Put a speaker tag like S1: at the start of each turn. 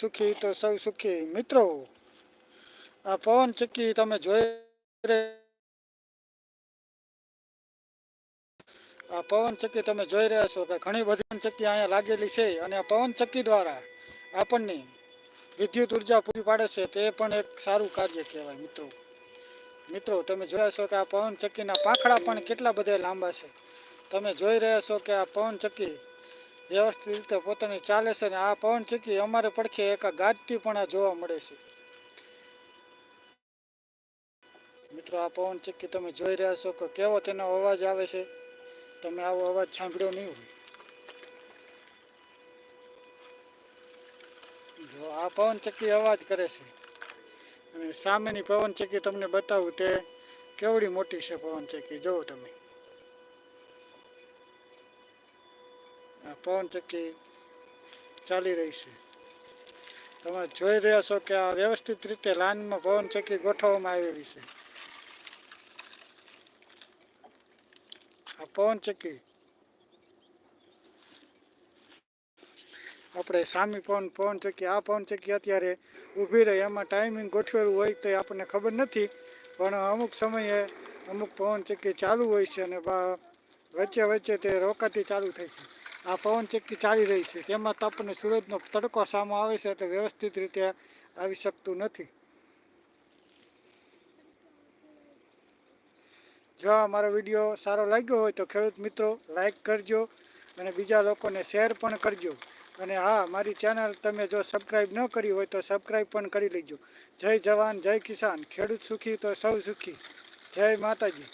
S1: સુખી તો સૌ સુખી. મિત્રો, આ પવન ચક્કી તમે જોઈ આ પવન ચક્કી તમે જોઈ રહ્યા છો કે ઘણી બધી ચક્કી અહીંયા લાગેલી છે અને આ પવન ચક્કી દ્વારા આપણને વિદ્યુત ઊર્જા પૂરી પાડે છે તે પણ એક સારું કાર્ય કહેવાય, મિત્રો. મિત્રો, તમે જોયા છો કે આ પવન ચક્કીના પાંખડા પણ કેટલા બધા લાંબા છે. તમે જોઈ રહ્યા છો કે આ પવન ચક્કી વ્યવસ્થિત રીતે પોતાની ચાલે છે ને આ પવન ચીકી અમારે પડખે એક ગાજતી પણ જોવા મળે છે. મિત્રો, આ પવન ચીકી તમે જોઈ રહ્યા છો કે કેવો તેનો અવાજ આવે છે. તમે આવો અવાજ સાંભળ્યો નહીં હોય. જો આ પવન ચક્કી અવાજ કરે છે. અને સામેની પવન ચક્કી તમને બતાવું તે કેવડી મોટી છે પવન ચક્કી જોવો તમે. પવન ચક્કી ચાલી રહી છે. તમે જોઈ રહ્યા છો કે આ વ્યવસ્થિત રીતે લાઈનમાં પવન ચક્કી ગોઠવવામાં આવેલી છે. આ પવન ચક્કી આપણે સામી પવન પવન ચક્કી, આ પવન ચક્કી અત્યારે ઊભી રહી. એમાં ટાઈમિંગ ગોઠવેલું હોય તો આપણને ખબર નથી, પણ અમુક સમયે અમુક પવન ચક્કી ચાલુ હોય છે અને વચ્ચે વચ્ચે તે રોકાતી ચાલુ થઈ છે. આ પવન ચક્કી ચાલી રહી છે. તેમાં તો આપણને સૂરજનો તડકો સામો આવે છે એટલે વ્યવસ્થિત રીતે આવી શકતું નથી. જો મારો વીડિયો સારો લાગ્યો હોય તો ખેડૂત મિત્રો, લાઈક કરજો અને બીજા લોકોને શેર પણ કરજો. અને હા, મારી ચેનલ તમે જો સબસ્ક્રાઈબ ન કરી હોય તો સબસ્ક્રાઈબ પણ કરી લેજો. જય જવાન, જય કિસાન. ખેડૂત સુખી તો સૌ સુખી. જય માતાજી.